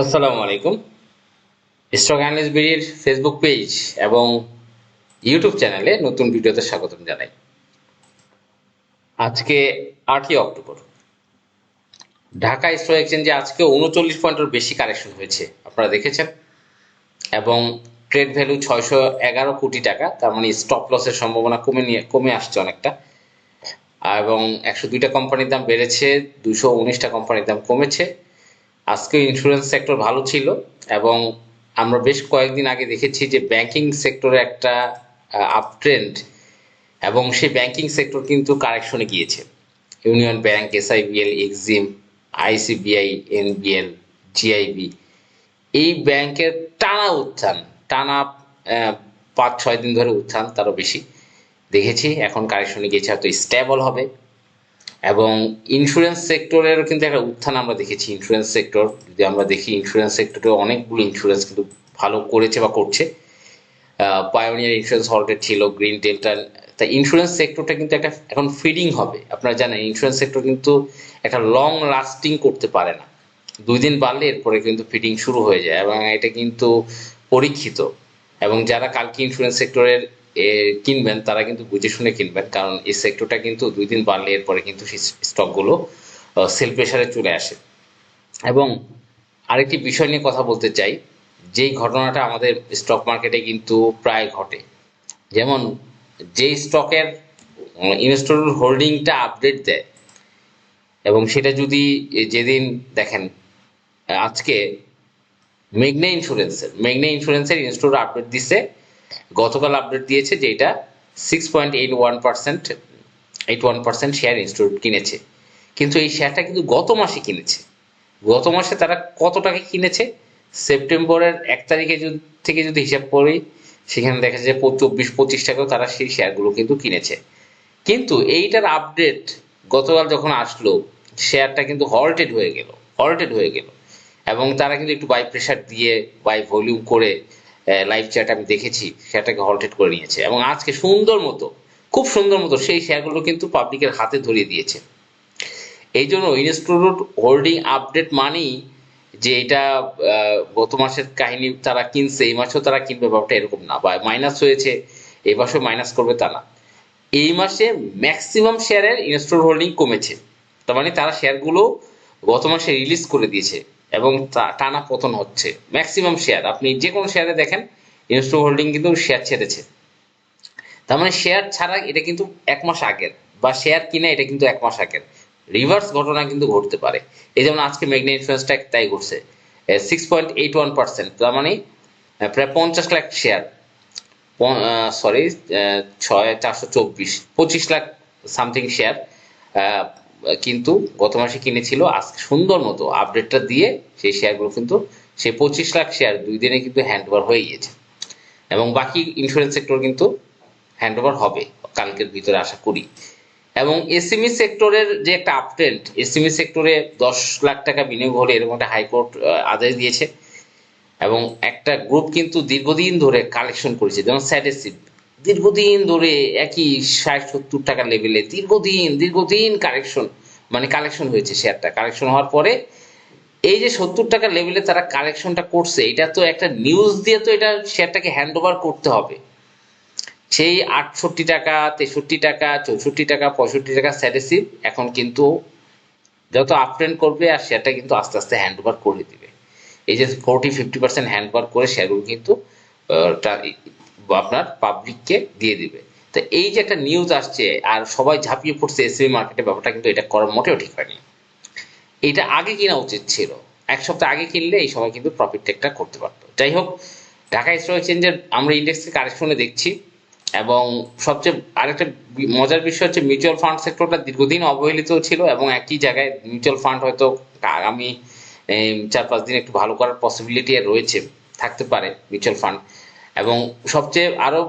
আসসালামু আলাইকুম। Stock analyst বিডির ফেসবুক পেজ এবং ইউটিউব চ্যানেলে নতুন ভিডিওতে স্বাগতম জানাই। আজকে আটই অক্টোবর। ঢাকা স্টক এক্সচেঞ্জে আজকে উনচল্লিশ পয়েন্টের বেশি কারেকশন হয়েছে, আপনারা দেখেছেন। এবং ট্রেড ভ্যালু ছয়শো এগারো কোটি টাকা, তার মানে স্টপ লসের সম্ভাবনা কমে নিয়ে, কমে আসছে অনেকটা। এবং একশো দুইটা কোম্পানির দাম বেড়েছে দুশো উনিশটা কোম্পানির দাম কমেছে। আজকে ইন্স্যুরেন্স সেক্টর ভালো ছিল এবং আমরা বেশ কয়েকদিন আগে দেখেছি যে ব্যাংকিং সেক্টরে একটা আপ ট্রেন্ড এবং সেই ব্যাংকিং সেক্টর কিন্তু কারেকশনে গিয়েছে। Union bank SIBL Exim ICBI NBL GIB এই ব্যাংকের টানা উত্থান, টানা পাঁচ ছয় দিন ধরে উত্থান তারও বেশি। দেখেছি, এখন কারেকশনে গিয়েছে হয়তো স্টেবল হবে। এবং ইন্স্যুরেন্স সেক্টরের কিন্তু একটা উত্থান আমরা দেখেছি ইন্স্যুরেন্স সেক্টর যদি আমরা দেখি ইন্স্যুরেন্স সেক্টরে অনেকগুলো ইন্স্যুরেন্স কিন্তু ভালো করেছে বা করছে। পায়োনিয়ার ইন্স্যুরেন্স হল্টেড ছিল গ্রিন ডেল্টা তা ইন্স্যুরেন্স সেক্টরটা কিন্তু একটা, এখন ফিডিং হবে। আপনারা জানেন ইন্স্যুরেন্স সেক্টর কিন্তু একটা লং লাস্টিং করতে পারে না। দুই দিন বাড়লে এরপরে কিন্তু ফিডিং শুরু হয়ে যায় এবং এটা কিন্তু পরীক্ষিত। এবং যারা কালকে ইন্স্যুরেন্স সেক্টরের কিনবেন, তারা কিন্তু বুঝে শুনে কিনবেন। কারণ এই সেক্টরটা কিন্তু দুই দিন বাড়লে এরপরে কিন্তু সেই স্টকগুলো সেল প্রেশারে চলে আসে। এবং আরেকটি বিষয় নিয়ে কথা বলতে চাই, যেই ঘটনাটা আমাদের স্টক মার্কেটে কিন্তু প্রায় ঘটে। যেমন যে স্টকের ইনস্টল হোল্ডিংটা আপডেট দেয়, এবং সেটা যদি যেদিন দেখেন, আজকে মেঘনা ইন্স্যুরেন্সের মেঘনা ইন্স্যুরেন্সের ইনস্টোর আপডেট দিছে গতকাল আপডেট দিয়েছে যে এটা six point eight one percent eight one percent share in-store কিনেছে। কিন্তু এই শেয়ারটা কিন্তু গত মাসে কিনেছে। গত মাসে তারা কত টাকা কিনেছে? সেপ্টেম্বরের এক তারিখে থেকে যদি হিসাব করি, সেখানে দেখা যায় যে চব্বিশ, পঁচিশ টাকাও তারা সেই শেয়ারগুলো কিন্তু কিনেছে। কিন্তু এইটার আপডেট গতকাল যখন আসলো শেয়ারটা কিন্তু হল্টেড হয়ে গেল হল্টেড হয়ে গেল। এবং তারা কিন্তু একটু বাই প্রেশার দিয়ে বাই ভলিউম করে লাইভ চ্যাট আমি দেখেছি, সেটাকে হল্টেড করে নিয়েছে। এবং আজকে সুন্দর মতো, খুব সুন্দর মতো সেই শেয়ারগুলো কিন্তু পাবলিকের হাতে ধরিয়ে দিয়েছে। এই জন্য ইনস্টিটিউট হোল্ডিং আপডেট মানেই যে এটা গত মাসের কাহিনী তারা কিনছে, এই মাসেও তারা কিনবে, ব্যাপারটা এরকম না। বা মাইনাস হয়েছে, এই মাসেও মাইনাস করবে তা না। এই মাসে ম্যাক্সিমাম শেয়ারের ইনস্টল হোল্ডিং কমেছে। তার মানে তারা শেয়ারগুলো গত মাসে রিলিজ করে দিয়েছে। এবং টানা পতন হচ্ছে। ম্যাক্সিমাম শেয়ার আপনি যে কোনো শেয়ারে দেখেন ইনস্টল হোল্ডিং কিন্তু শেয়ার ছেড়েছে। তার মানে শেয়ার ছাড়া এটা কিন্তু এক মাস আগের, বা শেয়ার কিনা এটা কিন্তু এক মাস আগের। রিভার্স ঘটনা কিন্তু ঘটতে পারে। এই যেমন আজকে মেঘনা ইন্স্যুরেন্সটা তাই ঘটছে। Six point eight one percent তার মানে প্রায় পঞ্চাশ লাখ শেয়ার সরি ছয়, চারশো চব্বিশ, পঁচিশ লাখ সামথিং শেয়ার কিন্তু গত মাসে কিনেছিল, আজকে সুন্দর মতো আপডেটটা দিয়ে সেই শেয়ারগুলো কিন্তু সে পঁচিশ লাখ শেয়ার দুই দিনে কিন্তু হ্যান্ড ওভার হয়ে গিয়েছে। এবং বাকি ইন্স্যুরেন্স সেক্টর কিন্তু হ্যান্ড ওভার হবে, কালকের ভিতরে আশা করি। এবং এসএমই সেক্টরের যে একটা আপট্রেন্ড এসএমই সেক্টরে দশ লাখ টাকা বিনিয়োগ হলে এরকম একটা হাইকোর্ট আদেশ দিয়েছে। এবং একটা গ্রুপ কিন্তু দীর্ঘদিন ধরে কালেকশন করেছে, যেমন স্যাটেসিভ দীর্ঘদিন ধরে একই ষাট সত্তর টাকা লেভেলে দীর্ঘদিন দীর্ঘদিন কালেকশন মানে কালেকশন হয়েছে শেয়ারটা কালেকশন হওয়ার পরে এই যে সত্তর টাকা লেভেলে তারা কালেকশনটা করছে, এটা তো একটা নিউজ দিয়ে তো এটা শেয়ারটাকে হ্যান্ড ওভার করতে হবে। সেই আটষট্টি টাকা, তেষট্টি টাকা, চৌষট্টি টাকা, পঁয়ষট্টি টাকা স্যাটেসিভ এখন কিন্তু যত আপট্রেন্ড করবে আর শেয়ারটা কিন্তু আস্তে আস্তে হ্যান্ড ওভার করে দিবে। এই যে forty fifty percent hand over করে শেয়ারগুলো কিন্তু আপনার পাবলিককে দিয়ে দিবে। তো এই যে একটা নিউজ আসছে, আর সবাই ঝাঁপিয়ে পড়ছে এসএমই মার্কেটে ব্যাপারটা কিন্তু এটা করার মোটেও ঠিক হয়নি। এটা আগে কিনা উচিত ছিল। এক সপ্তাহ আগে কিনলে এই সময় কিন্তু প্রফিট টেকটা করতে পারতো। যাই হোক, ঢাকা স্টক এক্সচেঞ্জের আমরা ইন্ডেক্সকে কারেকশনে দেখছি, এবং সবচেয়ে আরেকটা মজার বিষয় হচ্ছে মিউচুয়াল ফান্ড সেক্টরটা দীর্ঘদিন অবহেলিত ছিল, এবং একই জায়গায় মিউচুয়াল ফান্ড হয়তো আগামী চার পাঁচ দিন একটু ভালো করার পসিবিলিটি রয়েছে, থাকতে পারে মিউচুয়াল ফান্ড এবং সবচেয়ে আরও,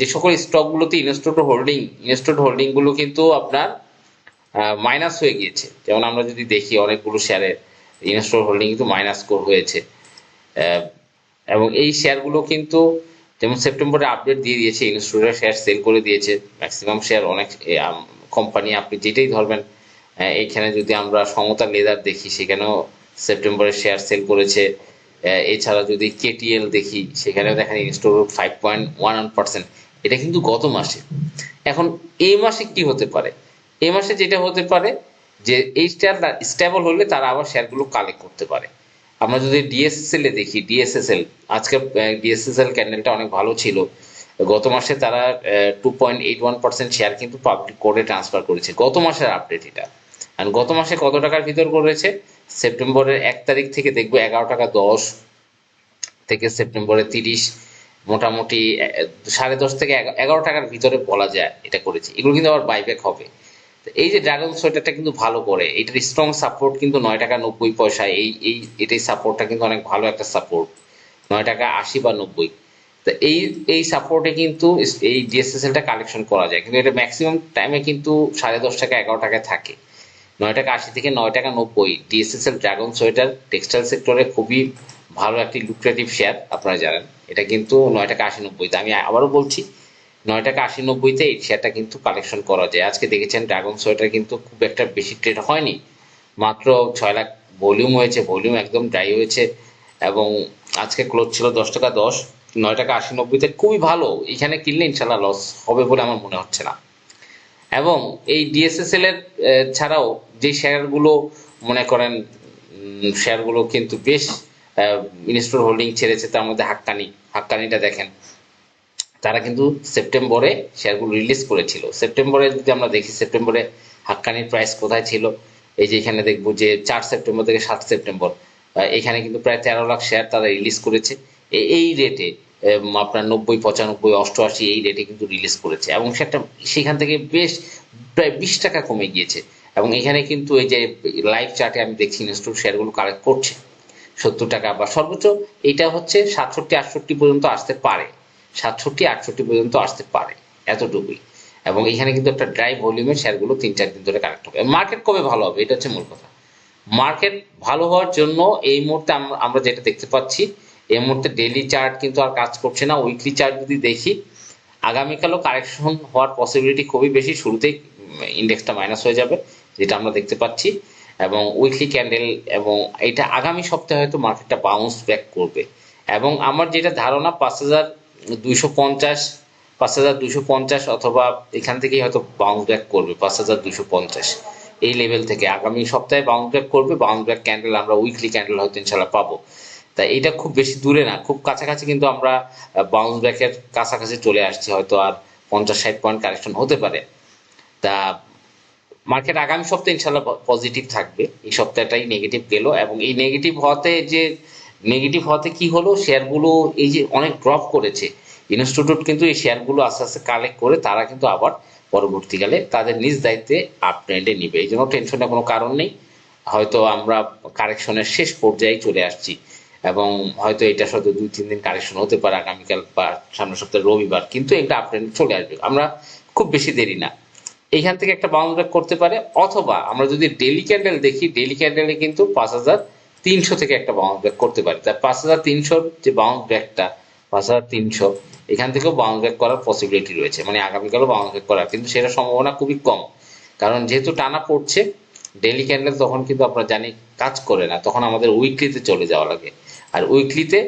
যে সকল স্টকগুলোতে ইনস্টোড হোল্ডিং ইনস্টোড হোল্ডিংগুলো কিন্তু আপনার মাইনাস হয়ে গিয়েছে। যেমন আমরা যদি দেখি অনেকগুলো শেয়ারের ইনস্টোর হোল্ডিং কিন্তু মাইনাস স্কোর হয়েছে। এবং এই শেয়ারগুলো কিন্তু, যেমন সেপ্টেম্বরে আপডেট দিয়ে দিয়েছে ইনস্টোরের শেয়ার সেল করে দিয়েছে। ম্যাক্সিমাম শেয়ার অনেক কোম্পানি আপনি যেটাই ধরবেন এইখানে যদি আমরা সমতা লেদার দেখি, সেখানেও সেপ্টেম্বরে শেয়ার সেল করেছে। এছাড়া যদি কেটিএল দেখি, সেখানেও দেখেন in-store five point one one percent এটা কিন্তু গত মাসে। এখন এই মাসে কি হতে পারে? এই মাসে যেটা হতে পারে যে এই শেয়ারটা স্টেবল হলে তারা আবার শেয়ারগুলো কালেক্ট করতে পারে। আমরা যদি ডিএসএসএল এ দেখি ডিএসএসএল আজকে ডিএসএসএল ক্যান্ডেলটা অনেক ভালো ছিল। গত মাসে তারা two point eight one percent share কিন্তু পাবলিক কোর্টে ট্রান্সফার করেছে। গত মাসের আপডেট এটা। গত মাসে কত টাকার ভিতর করেছে? সেপ্টেম্বরের এক তারিখ থেকে দেখব এগারো টাকা দশ থেকে সেপ্টেম্বরে তিরিশ, মোটামুটি সাড়ে দশ থেকে এগারো টাকার ভিতরে বলা যায় এটা করেছে। এগুলো কিন্তু আবার বাইব্যাক হবে। এই যে ড্রাগন সোয়েটারটা কিন্তু ভালো করে, এটার স্ট্রং সাপোর্ট কিন্তু নয় টাকা নব্বই পয়সা, এই এই, এটাই সাপোর্টটা কিন্তু অনেক ভালো একটা সাপোর্ট নয় টাকা আশি বা নব্বই। তো এই এই সাপোর্টে কিন্তু এই ডিএসএসএলটা কালেকশন করা যায়। কিন্তু এটা ম্যাক্সিমাম টাইমে কিন্তু সাড়ে দশ টাকা এগারো টাকায় থাকে। নয় টাকা আশি থেকে নয় টাকা নব্বই। ডিএসএসএল ড্রাগন সোয়েটার টেক্সটাইল সেক্টরে খুবই ভালো একটি লুক্রেটিভ শেয়ার আপনারা জানেন। এটা কিন্তু নয় টাকা আশি নব্বইতে আমি আবারও বলছি, নয় টাকা আশি নব্বইতে এই শেয়ারটা কিন্তু কালেকশন করা যায়। আজকে দেখেছেন ড্রাগন সোয়েটার কিন্তু খুব একটা বেশি ট্রেড হয়নি। মাত্র ছয় লাখ ভলিউম হয়েছে ভলিউম একদম ড্রাই হয়েছে এবং আজকে ক্লোজ ছিল দশ টাকা দশ। নয় টাকা আশি নব্বইতে খুবই ভালো। এখানে কিনলে ইনশাল্লাহ লস হবে বলে আমার মনে হচ্ছে না। এবং এই ডিএসএসএল এর ছাড়াও যে শেয়ারগুলো মনে করেন শেয়ারগুলো কিন্তু বেশ ইনস্টোর হোল্ডিং ছেড়েছে, তার মধ্যে হাক্কানি, হাক্কানিটা দেখেন। তারা কিন্তু সেপ্টেম্বরে শেয়ারগুলো রিলিজ করেছিল। সেপ্টেম্বরে যদি আমরা দেখি, সেপ্টেম্বরে হাক্কানির প্রাইস কোথায় ছিল? এই যে এখানে দেখব যে চার সেপ্টেম্বর থেকে সাত সেপ্টেম্বর এখানে কিন্তু প্রায় তেরো লাখ শেয়ার তারা রিলিজ করেছে। এই রেটে আপনার নব্বই, পঁচানব্বই, অষ্টআশি এই রেটে কিন্তু রিলিজ করেছে। এবং সেটা সেখান থেকে বেশ প্রায় বিশ টাকা কমে গিয়েছে। এবং এখানে কিন্তু এই যে লাইভ চার্টে আমি দেখছি ইনস্টল শেয়ারগুলো কালেক্ট করছে। সত্তর টাকা বা সর্বোচ্চ এটা হচ্ছে সাতষট্টি, আটষট্টি পর্যন্ত আসতে পারে। সাতষট্টি, আটষট্টি পর্যন্ত আসতে পারে এতটুকুই। এবং এখানে কিন্তু একটা ড্রাই ভলিউমের শেয়ারগুলো তিন, চার দিন ধরে কালেক্ট হবে। মার্কেট কবে ভালো হবে? এটা হচ্ছে মূল কথা। মার্কেট ভালো হওয়ার জন্য এই মুহূর্তে আমরা যেটা দেখতে পাচ্ছি এই মুহূর্তে ডেইলি চার্ট কিন্তু আর কাজ করছে না। উইকলি চার্ট যদি দেখি, আগামীকালও কারেকশন হওয়ার পসিবিলিটি খুবই বেশি। শুরুতেই ইন্ডেক্সটা মাইনাস হয়ে যাবে, যেটা আমরা দেখতে পাচ্ছি। এবং উইকলি ক্যান্ডেল এবং এটা আগামী সপ্তাহে হয়তো মার্কেটটা বাউন্স ব্যাক করবে। এবং আমার যেটা ধারণা, পাঁচ হাজার দুইশো পঞ্চাশ, পাঁচ হাজার দুইশো পঞ্চাশ অথবা এখান থেকেই হয়তো বাউন্স ব্যাক করবে, পাঁচ হাজার দুইশো পঞ্চাশ। এই লেভেল থেকে আগামী সপ্তাহে বাউন্স ব্যাক করবে বাউন্স ব্যাক ক্যান্ডেল আমরা উইকলি ক্যান্ডেল হয়তো ইনশাল্লাহ পাবো। তা এটা খুব বেশি দূরে না, খুব কাছাকাছি কিন্তু আমরা বাউন্স ব্যাকের কাছাকাছি চলে আসছি, হয়তো আর পঞ্চাশ ষাট পয়েন্ট কারেকশন হতে পারে। তা মার্কেট আগামী সপ্তাহে ইনশাল্লাহ পজিটিভ থাকবে। এই সপ্তাহটাই নেগেটিভ গেল এবং এই নেগেটিভ হওয়াতে যে নেগেটিভ হওয়াতে কি হলো? শেয়ারগুলো এই যে অনেক ড্রপ করেছে। ইনস্টিটিউট কিন্তু এই শেয়ারগুলো আস্তে আস্তে কালেক্ট করে তারা কিন্তু আবার পরবর্তীকালে তাদের নিজ দায়িত্বে আপ ট্রেন্ডে নিবে। এই জন্য টেনশনের কোনো কারণ নেই। হয়তো আমরা কারেকশনের শেষ পর্যায়ে চলে আসছি। এবং হয়তো এটা সাথে দুই, তিন দিন কারেকশন হতে পারে আগামীকাল বা সামনের সপ্তাহে রবিবার, কিন্তু এটা আপ ট্রেন্ডে চলে আসবে। আমরা খুব বেশি দেরি না। এইখান থেকে একটা বাউন্স ব্যাক করতে পারে, অথবা আমরা যদি ডেলি ক্যান্ডেল দেখি ডেলি ক্যান্ডেলে কিন্তু পাঁচ হাজার তিনশো থেকে একটা বাউন্স ব্যাক করতে পারে। তার পাঁচ হাজার তিনশোর যে বাউন্স ব্যাকটা পাঁচ হাজার তিনশো, এখান থেকেও বাউন্স ব্যাক করার পসিবিলিটি রয়েছে। মানে আগামীকালও বাউন্স ব্যাক করার, কিন্তু সেটা সম্ভাবনা খুবই কম। কারণ যেহেতু টানা পড়ছে ডেলি ক্যান্ডেল তখন কিন্তু আমরা জানি কাজ করে না, তখন আমাদের উইকলিতে চলে যাওয়া লাগে। আর উইকলিতে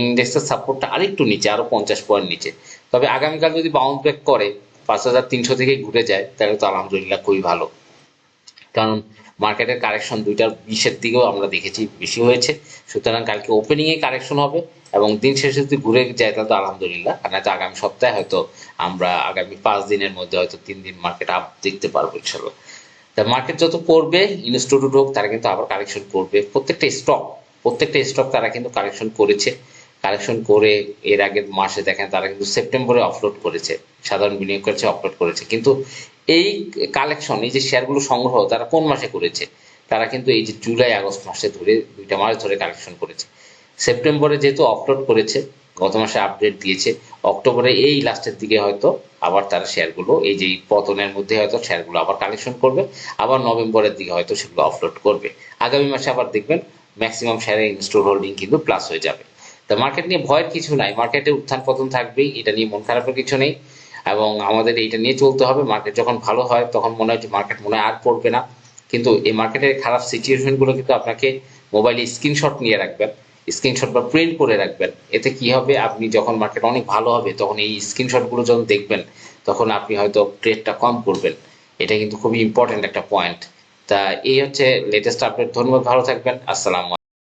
ইন্ডেক্সের সাপোর্টটা আরেকটু নিচে, আরও পঞ্চাশ পয়েন্ট নিচে। তবে আগামীকাল যদি বাউন্স ব্যাক করে, পাঁচ হাজার তিনশো থেকে ঘুরে যায়, তাহলে তো আলহামদুলিল্লাহ খুবই ভালো। কারণ মার্কেটের কারেকশন দুইটার বিশের দিকেও আমরা দেখেছি বেশি হয়েছে। সুতরাং কালকে ওপেনিং এ কারেকশন হবে এবং দিন শেষে যদি ঘুরে যায়, তাহলে তো আলহামদুলিল্লাহ। আর নয়তো আগামী সপ্তাহে হয়তো আমরা আগামী পাঁচ দিনের মধ্যে হয়তো তিন দিন মার্কেট আপ দেখতে পারব ইনশাল্লাহ তা মার্কেট যত পড়বে ইনস্টিটিউট হোক তারা কিন্তু আবার কারেকশন করবে। প্রত্যেকটা স্টক প্রত্যেকটা স্টক তারা কিন্তু কারেকশন করেছে। কালেকশন করে এর আগের মাসে দেখেন তারা কিন্তু সেপ্টেম্বরে অফলোড করেছে। সাধারণ বিনিয়োগ করেছে অফলোড করেছে। কিন্তু এই কালেকশন এই যে শেয়ারগুলো সংগ্রহ তারা কোন মাসে করেছে? তারা কিন্তু এই যে জুলাই আগস্ট মাসে ধরে, দুইটা মাস ধরে কালেকশন করেছে। সেপ্টেম্বরে যেহেতু অফলোড করেছে, গত মাসে আপডেট দিয়েছে অক্টোবরে এই লাস্টের দিকে হয়তো আবার তারা শেয়ারগুলো এই যে পতনের মধ্যে হয়তো শেয়ারগুলো আবার কালেকশন করবে, আবার নভেম্বরের দিকে হয়তো সেগুলো অফলোড করবে। আগামী মাসে আবার দেখবেন ম্যাক্সিমাম শেয়ারের ইনস্টোর হোল্ডিং কিন্তু প্লাস হয়ে যাবে। তো মার্কেট নিয়ে ভয়ের কিছু নাই। মার্কেটে উত্থান পতন থাকবেই, এটা নিয়ে মন খারাপের কিছু নেই। এবং আমাদের এটা নিয়ে চলতে হবে। মার্কেট যখন ভালো হয়, তখন মনে হয় যে মার্কেট মনে হয় আর পড়বে না। কিন্তু এই মার্কেটের খারাপ সিচুয়েশনগুলো কিন্তু আপনাকে মোবাইলে স্ক্রিনশট নিয়ে রাখবেন। স্ক্রিনশট বা প্রিন্ট করে রাখবেন। এতে কি হবে? আপনি যখন মার্কেট অনেক ভালো হবে, তখন এই স্ক্রিনশটগুলো যখন দেখবেন, তখন আপনি হয়তো ট্রেডটা কম করবেন। এটা কিন্তু খুবই ইম্পর্টেন্ট একটা পয়েন্ট তা এই হচ্ছে লেটেস্ট আপডেট ধন্যবাদ ভালো থাকবেন। আসসালামু